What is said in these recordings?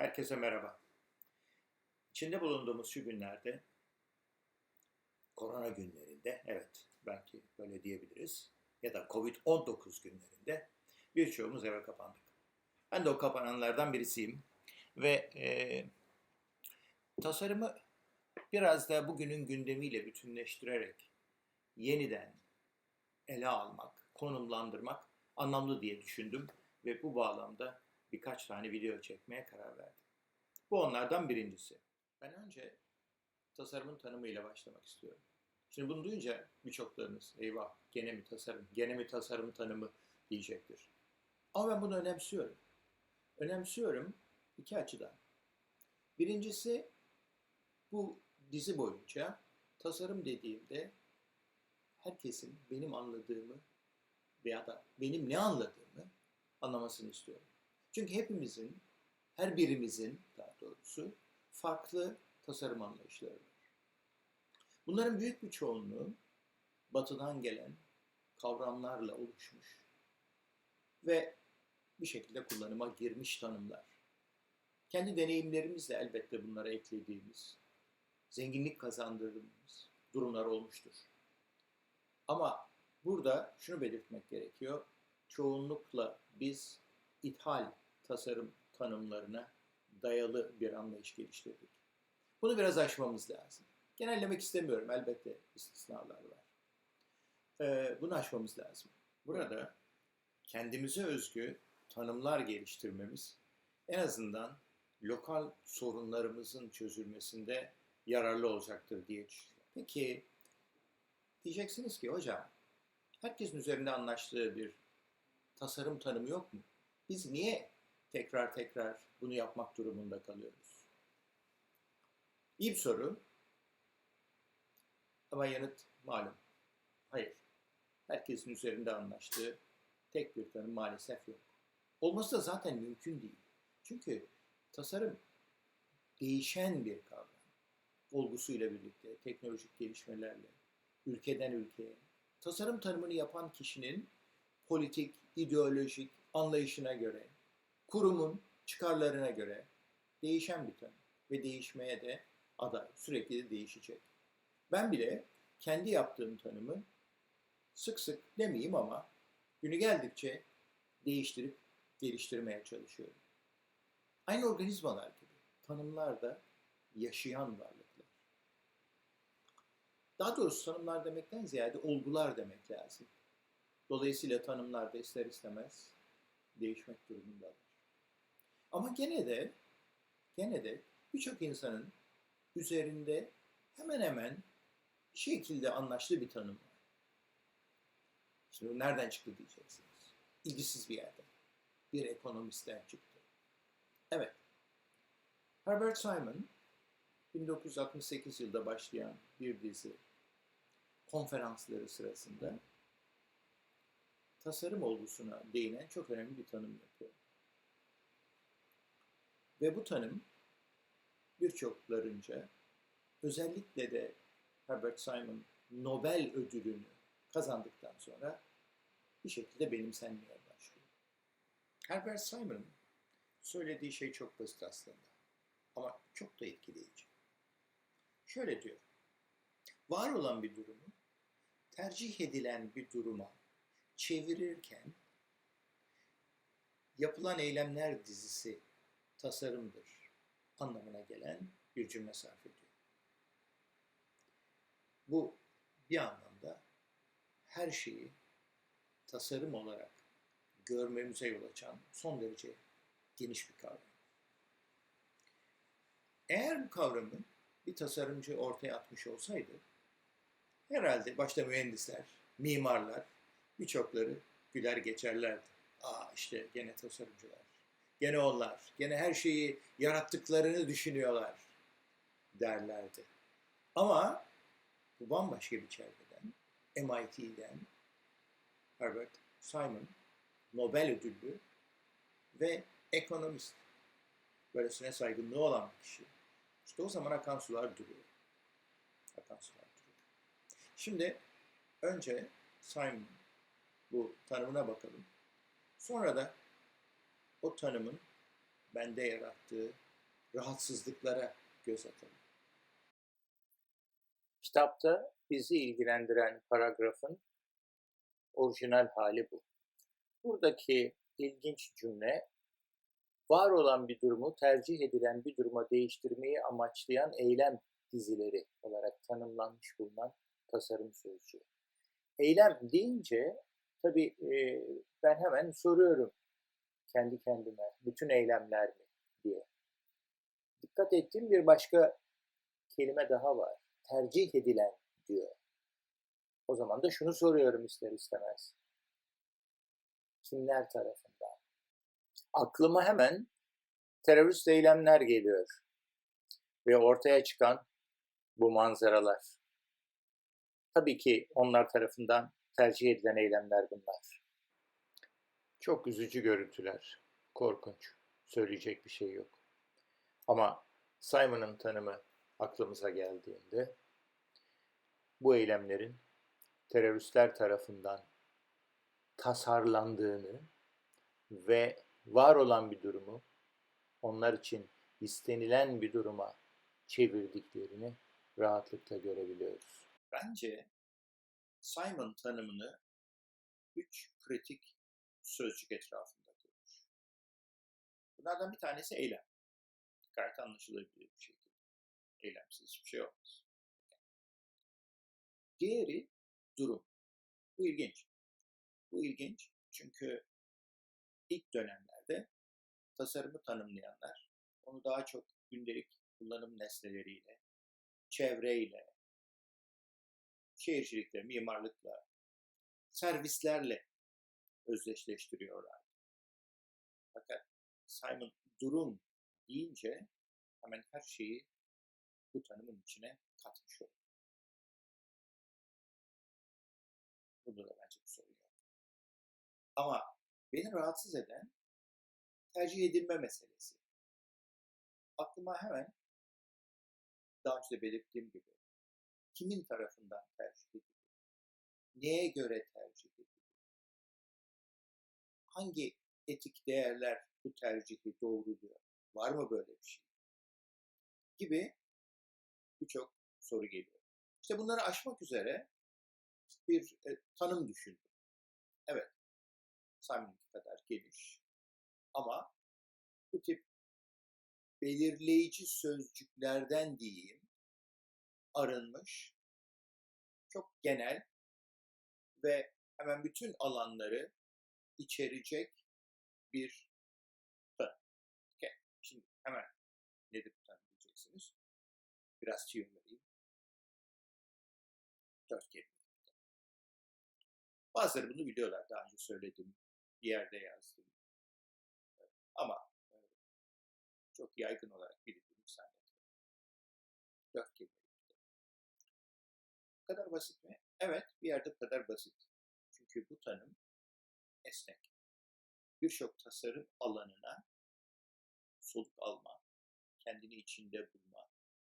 Herkese merhaba. İçinde bulunduğumuz şu günlerde, korona günlerinde, evet belki böyle diyebiliriz, ya da Covid-19 günlerinde birçoğumuz eve kapandık. Ben de o kapananlardan birisiyim ve e, tasarımı biraz da bugünün gündemiyle bütünleştirerek yeniden ele almak, konumlandırmak anlamlı diye düşündüm ve bu bağlamda birkaç tane video çekmeye karar verdim. Bu onlardan birincisi. Ben önce tasarımın tanımıyla başlamak istiyorum. Şimdi bunu duyunca birçoklarınız eyvah gene mi tasarım, gene mi tasarım tanımı diyecektir. Ama ben bunu önemsiyorum. Önemsiyorum iki açıdan. Birincisi bu dizi boyunca tasarım dediğimde herkesin benim anladığımı veya da benim ne anladığımı anlamasını istiyorum. Çünkü hepimizin, her birimizin daha doğrusu farklı tasarım anlayışları var. Bunların büyük bir çoğunluğu batıdan gelen kavramlarla oluşmuş ve bir şekilde kullanıma girmiş tanımlar. Kendi deneyimlerimizle elbette bunlara eklediğimiz, zenginlik kazandırdığımız durumlar olmuştur. Ama burada şunu belirtmek gerekiyor. Çoğunlukla biz ithal tasarım tanımlarına dayalı bir anlayış geliştirdik. Bunu biraz aşmamız lazım. Genellemek istemiyorum, elbette istisnalar var. Ee, bunu aşmamız lazım. Burada kendimize özgü tanımlar geliştirmemiz en azından lokal sorunlarımızın çözülmesinde yararlı olacaktır diye düşünüyorum. Peki diyeceksiniz ki hocam herkesin üzerinde anlaştığı bir tasarım tanımı yok mu? Biz niye tekrar tekrar bunu yapmak durumunda kalıyoruz? İyi bir soru. Ama yanıt malum. Hayır. Herkesin üzerinde anlaştığı tek bir tanım maalesef yok. Olması da zaten mümkün değil. Çünkü tasarım değişen bir kavram. Olgusuyla birlikte, teknolojik gelişmelerle, ülkeden ülkeye. Tasarım tanımını yapan kişinin politik, ideolojik anlayışına göre, kurumun çıkarlarına göre değişen bir tanım ve değişmeye de aday, sürekli de değişecek. Ben bile kendi yaptığım tanımı sık sık demeyeyim ama günü geldikçe değiştirip geliştirmeye çalışıyorum. Aynı organizmalar gibi tanımlar da yaşayan varlıklar. Daha doğrusu tanımlar demekten ziyade olgular demek lazım. Dolayısıyla tanımlar da ister istemez değişmek durumundalar. Ama gene de gene de birçok insanın üzerinde hemen hemen şekilde anlaştığı bir tanım var. Şimdi nereden çıktı diyeceksiniz. İlgisiz bir yerden. Bir ekonomistten çıktı. Evet. Herbert Simon 1968 yılında başlayan bir dizi konferansları sırasında tasarım olgusuna değinen çok önemli bir tanım yapıyor. Ve bu tanım birçoklarınca özellikle de Herbert Simon Nobel ödülünü kazandıktan sonra bir şekilde benimsenmeye başlıyor. Herbert Simon'ın söylediği şey çok basit aslında ama çok da etkileyici. Şöyle diyor, var olan bir durumu tercih edilen bir duruma çevirirken yapılan eylemler dizisi tasarımdır anlamına gelen bir cümle sarf ediyor. Bu bir anlamda her şeyi tasarım olarak görmemize yol açan son derece geniş bir kavram. Eğer bu kavramı bir tasarımcı ortaya atmış olsaydı, herhalde başta mühendisler, mimarlar, birçokları güler geçerlerdi. Aa işte gene tasarımcılar, gene onlar, gene her şeyi yarattıklarını düşünüyorlar derlerdi. Ama bu bambaşka bir çevreden, MIT'den Herbert Simon, Nobel ödüllü ve ekonomist, böylesine saygınlığı olan bir kişi. İşte o zaman akan sular duruyor. Akan sular duruyor. Şimdi önce Simon bu tanımına bakalım. Sonra da o tanımın bende yarattığı rahatsızlıklara göz atalım. Kitapta bizi ilgilendiren paragrafın orijinal hali bu. Buradaki ilginç cümle var olan bir durumu tercih edilen bir duruma değiştirmeyi amaçlayan eylem dizileri olarak tanımlanmış bulunan tasarım sözcüğü. Eylem deyince tabii e, ben hemen soruyorum kendi kendime bütün eylemler mi diye. Dikkat ettiğim bir başka kelime daha var. Tercih edilen diyor. O zaman da şunu soruyorum ister istemez. Kimler tarafından? Aklıma hemen terörist eylemler geliyor. Ve ortaya çıkan bu manzaralar. Tabii ki onlar tarafından tercih edilen eylemler bunlar. Çok üzücü görüntüler. Korkunç. Söyleyecek bir şey yok. Ama Simon'ın tanımı aklımıza geldiğinde bu eylemlerin teröristler tarafından tasarlandığını ve var olan bir durumu onlar için istenilen bir duruma çevirdiklerini rahatlıkla görebiliyoruz. Bence Simon tanımını üç kritik sözcük etrafında kurmuş. Bunlardan bir tanesi eylem. Gayet anlaşılabilir bir şekilde. Eylemsiz hiçbir şey olmaz. Diğeri durum. Bu ilginç. Bu ilginç çünkü ilk dönemlerde tasarımı tanımlayanlar onu daha çok gündelik kullanım nesneleriyle, çevreyle, şehircilikle, mimarlıkla, servislerle özdeşleştiriyorlar. Fakat Simon durum deyince hemen her şeyi bu tanımın içine katmış oluyor. Bunda da bence bir sorun yok. Ama beni rahatsız eden tercih edilme meselesi. Aklıma hemen daha önce belirttiğim gibi kimin tarafından tercih ediliyor? Neye göre tercih ediliyor? Hangi etik değerler bu tercihi doğruluyor? Var mı böyle bir şey? Gibi birçok soru geliyor. İşte bunları aşmak üzere bir e, tanım düşündüm. Evet, Simon'unki kadar geniş. Ama bu tip belirleyici sözcüklerden diyeyim, arınmış, çok genel ve hemen bütün alanları içerecek bir tanım. Okay. Şimdi hemen nedir bu tanım diyeceksiniz. Biraz tüyüm vereyim. Dört kelime. Bazıları bunu biliyorlar. Daha önce söyledim. Bir yerde yazdım. Ama çok yaygın olarak bilindiğini zannetmiyorum. Dört kelime. Bu kadar basit mi? Evet, bir yerde bu kadar basit. Çünkü bu tanım esnek. Birçok tasarım alanına soluk alma, kendini içinde bulma,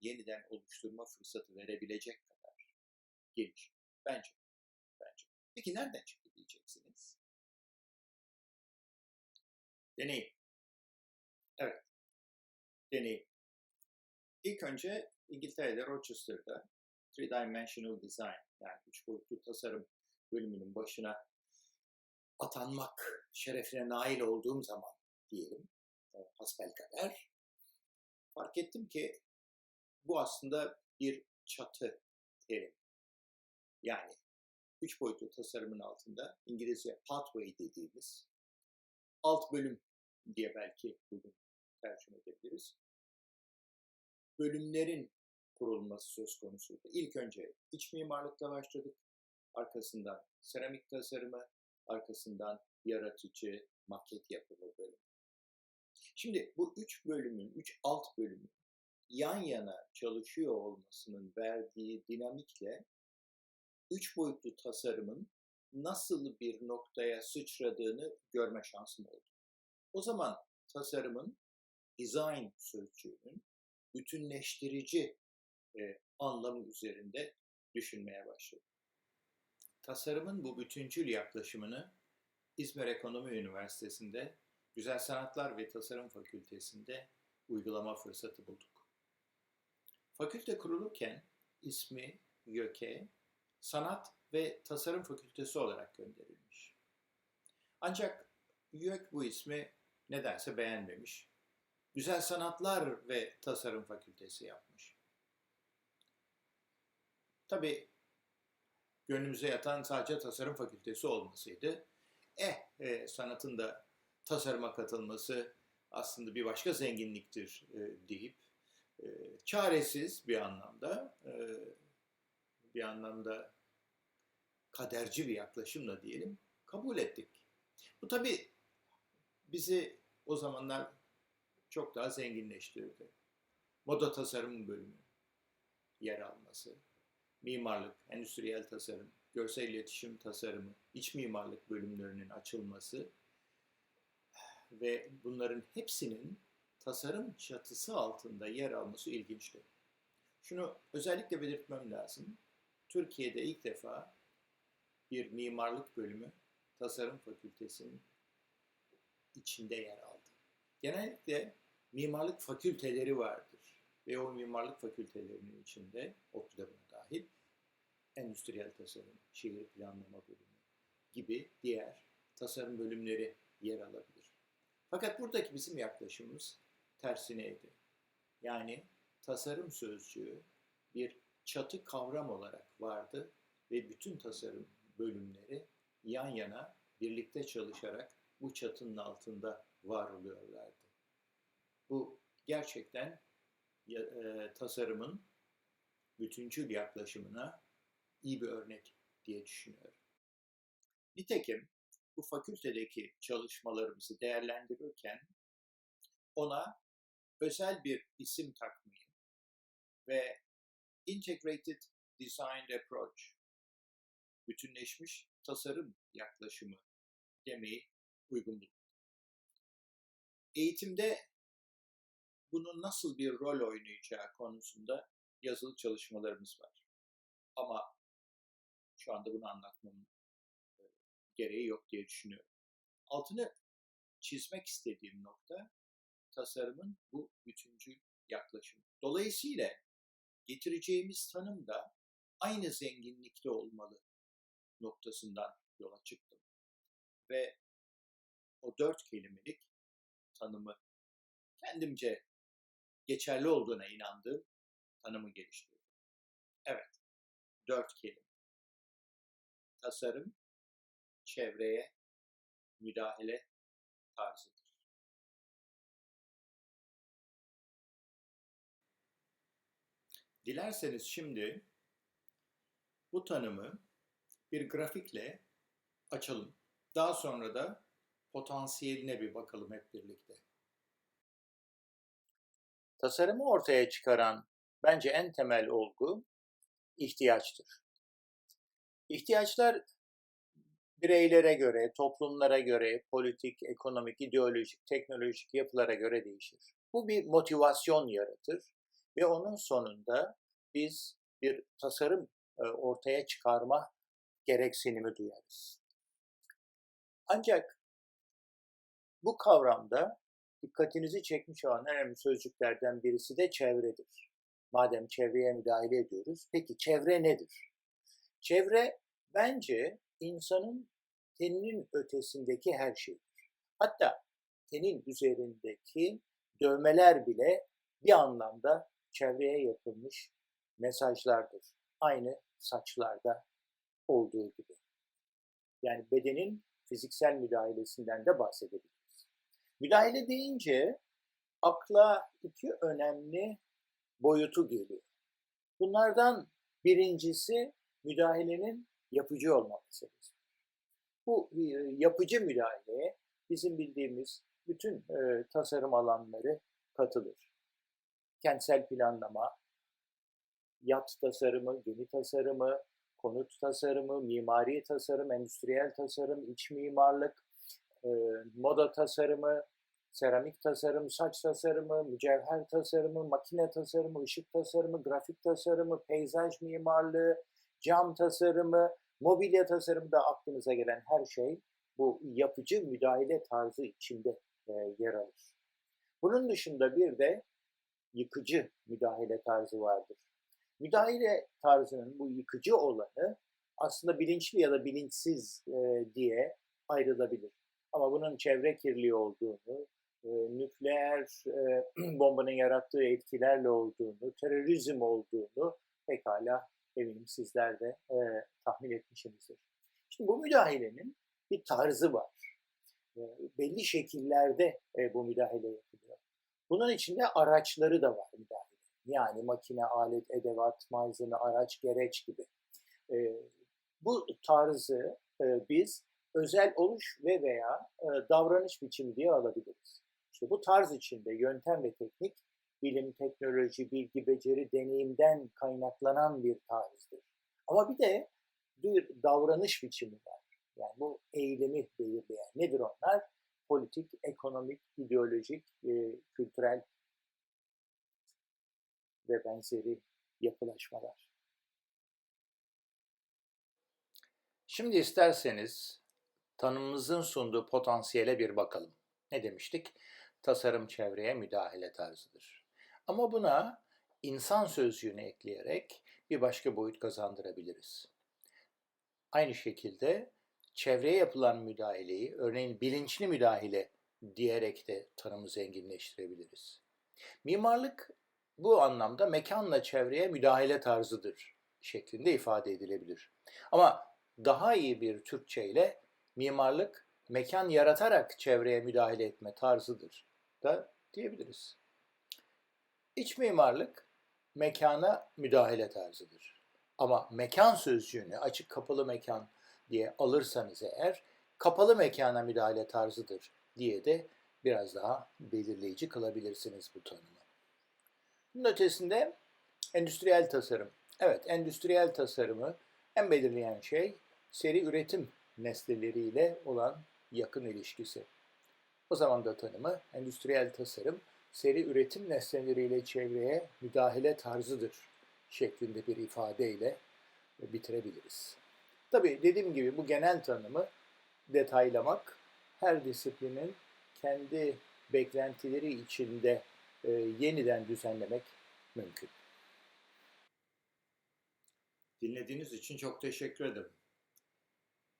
yeniden oluşturma fırsatı verebilecek kadar geniş. Bence. Bence. Peki nereden çıktı diyeceksiniz? Deneyim. Evet. Deneyim. İlk önce İngiltere'de Rochester'da Three Dimensional Design yani üç boyutlu tasarım bölümünün başına atanmak şerefine nail olduğum zaman diyelim hasbelkader fark ettim ki bu aslında bir çatı terim. Yani üç boyutlu tasarımın altında İngilizce pathway dediğimiz alt bölüm diye belki bugün tercüme edebiliriz. Bölümlerin kurulması söz konusuydu. İlk önce iç mimarlıkla başladık. Arkasından seramik tasarımı, arkasından yaratıcı maket yapımı bölümü. Şimdi bu üç bölümün, üç alt bölümün yan yana çalışıyor olmasının verdiği dinamikle üç boyutlu tasarımın nasıl bir noktaya sıçradığını görme şansım oldu. O zaman tasarımın design sözcüğünün bütünleştirici e, anlamı üzerinde düşünmeye başladım. Tasarımın bu bütüncül yaklaşımını İzmir Ekonomi Üniversitesi'nde Güzel Sanatlar ve Tasarım Fakültesi'nde uygulama fırsatı bulduk. Fakülte kurulurken ismi YÖK'e Sanat ve Tasarım Fakültesi olarak gönderilmiş. Ancak YÖK bu ismi nedense beğenmemiş. Güzel Sanatlar ve Tasarım Fakültesi yapmış. Tabii gönlümüze yatan sadece tasarım fakültesi olmasıydı. Eh, e, sanatın da tasarıma katılması aslında bir başka zenginliktir e, deyip e, çaresiz bir anlamda e, bir anlamda kaderci bir yaklaşımla diyelim kabul ettik. Bu tabii bizi o zamanlar çok daha zenginleştirdi. Moda tasarım bölümü yer alması, mimarlık, endüstriyel tasarım, görsel iletişim tasarımı, iç mimarlık bölümlerinin açılması ve bunların hepsinin tasarım çatısı altında yer alması ilginçti. Şunu özellikle belirtmem lazım. Türkiye'de ilk defa bir mimarlık bölümü tasarım fakültesinin içinde yer aldı. Genellikle mimarlık fakülteleri vardır ve o mimarlık fakültelerinin içinde ODTÜ'de dahil endüstriyel tasarım, şehir planlama bölümü gibi diğer tasarım bölümleri yer alabilir. Fakat buradaki bizim yaklaşımımız tersineydi. Yani tasarım sözcüğü bir çatı kavram olarak vardı ve bütün tasarım bölümleri yan yana birlikte çalışarak bu çatının altında var oluyorlardı. Bu gerçekten e, tasarımın bütüncül yaklaşımına iyi bir örnek diye düşünüyorum. Nitekim bu fakültedeki çalışmalarımızı değerlendirirken ona özel bir isim takmayı ve Integrated Design Approach, bütünleşmiş tasarım yaklaşımı demeyi uygun buldum. Eğitimde bunun nasıl bir rol oynayacağı konusunda yazılı çalışmalarımız var. Ama şu anda bunu anlatmamın gereği yok diye düşünüyorum. Altını çizmek istediğim nokta tasarımın bu bütüncül yaklaşımı. Dolayısıyla getireceğimiz tanım da aynı zenginlikte olmalı noktasından yola çıktım. Ve o dört kelimelik tanımı kendimce geçerli olduğuna inandığım tanımı geliştirdim. Evet, dört kelime. Tasarım, çevreye müdahale tarzıdır. Dilerseniz şimdi bu tanımı bir grafikle açalım. Daha sonra da potansiyeline bir bakalım hep birlikte. Tasarımı ortaya çıkaran bence en temel olgu ihtiyaçtır. İhtiyaçlar bireylere göre, toplumlara göre, politik, ekonomik, ideolojik, teknolojik yapılara göre değişir. Bu bir motivasyon yaratır ve onun sonunda biz bir tasarım e, ortaya çıkarma gereksinimi duyarız. Ancak bu kavramda dikkatinizi çekmiş olan en önemli sözcüklerden birisi de çevredir. Madem çevreye müdahale ediyoruz, peki çevre nedir? Çevre bence insanın teninin ötesindeki her şeydir. Hatta tenin üzerindeki dövmeler bile bir anlamda çevreye yapılmış mesajlardır. Aynı saçlarda olduğu gibi. Yani bedenin fiziksel müdahalesinden de bahsedebiliriz. Müdahale deyince akla iki önemli boyutu geliyor. Bunlardan birincisi müdahalenin yapıcı olma meselesi. Bu e, yapıcı müdahaleye bizim bildiğimiz bütün e, tasarım alanları katılır. Kentsel planlama, yat tasarımı, gemi tasarımı, konut tasarımı, mimari tasarım, endüstriyel tasarım, iç mimarlık, e, moda tasarımı, seramik tasarım, saç tasarımı, mücevher tasarımı, makine tasarımı, ışık tasarımı, grafik tasarımı, peyzaj mimarlığı, cam tasarımı, mobilya tasarımı da aklınıza gelen her şey bu yapıcı müdahale tarzı içinde e, yer alır. Bunun dışında bir de yıkıcı müdahale tarzı vardır. Müdahale tarzının bu yıkıcı olanı aslında bilinçli ya da bilinçsiz e, diye ayrılabilir. Ama bunun çevre kirliliği olduğunu, e, nükleer e, bombanın yarattığı etkilerle olduğunu, terörizm olduğunu pekala eminim sizler de e, tahmin etmişsinizdir. Şimdi bu müdahalenin bir tarzı var. E, belli şekillerde e, bu müdahale yapılıyor. Bunun içinde araçları da var müdahale. Yani makine, alet, edevat, malzeme, araç, gereç gibi. E, bu tarzı e, biz özel oluş ve veya e, davranış biçimi diye alabiliriz. İşte bu tarz içinde yöntem ve teknik bilim, teknoloji, bilgi, beceri, deneyimden kaynaklanan bir tarzdır. Ama bir de bir davranış biçimi var. Yani bu eylemi belirleyen. Nedir onlar? Politik, ekonomik, ideolojik, e, kültürel ve benzeri yapılaşmalar. Şimdi isterseniz tanımımızın sunduğu potansiyele bir bakalım. Ne demiştik? Tasarım çevreye müdahale tarzıdır. Ama buna insan sözcüğünü ekleyerek bir başka boyut kazandırabiliriz. Aynı şekilde çevreye yapılan müdahaleyi, örneğin bilinçli müdahale diyerek de tanımı zenginleştirebiliriz. Mimarlık bu anlamda mekanla çevreye müdahale tarzıdır şeklinde ifade edilebilir. Ama daha iyi bir Türkçe ile mimarlık mekan yaratarak çevreye müdahale etme tarzıdır da diyebiliriz. İç mimarlık mekana müdahale tarzıdır. Ama mekan sözcüğünü açık kapalı mekan diye alırsanız eğer kapalı mekana müdahale tarzıdır diye de biraz daha belirleyici kılabilirsiniz bu tanımı. Bunun ötesinde endüstriyel tasarım. Evet, endüstriyel tasarımı en belirleyen şey seri üretim nesneleriyle olan yakın ilişkisi. O zaman da tanımı endüstriyel tasarım seri üretim nesneleriyle çevreye müdahale tarzıdır şeklinde bir ifadeyle bitirebiliriz. Tabii dediğim gibi bu genel tanımı detaylamak her disiplinin kendi beklentileri içinde e, yeniden düzenlemek mümkün. Dinlediğiniz için çok teşekkür ederim.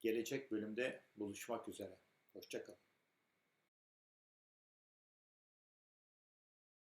Gelecek bölümde buluşmak üzere. Hoşçakalın.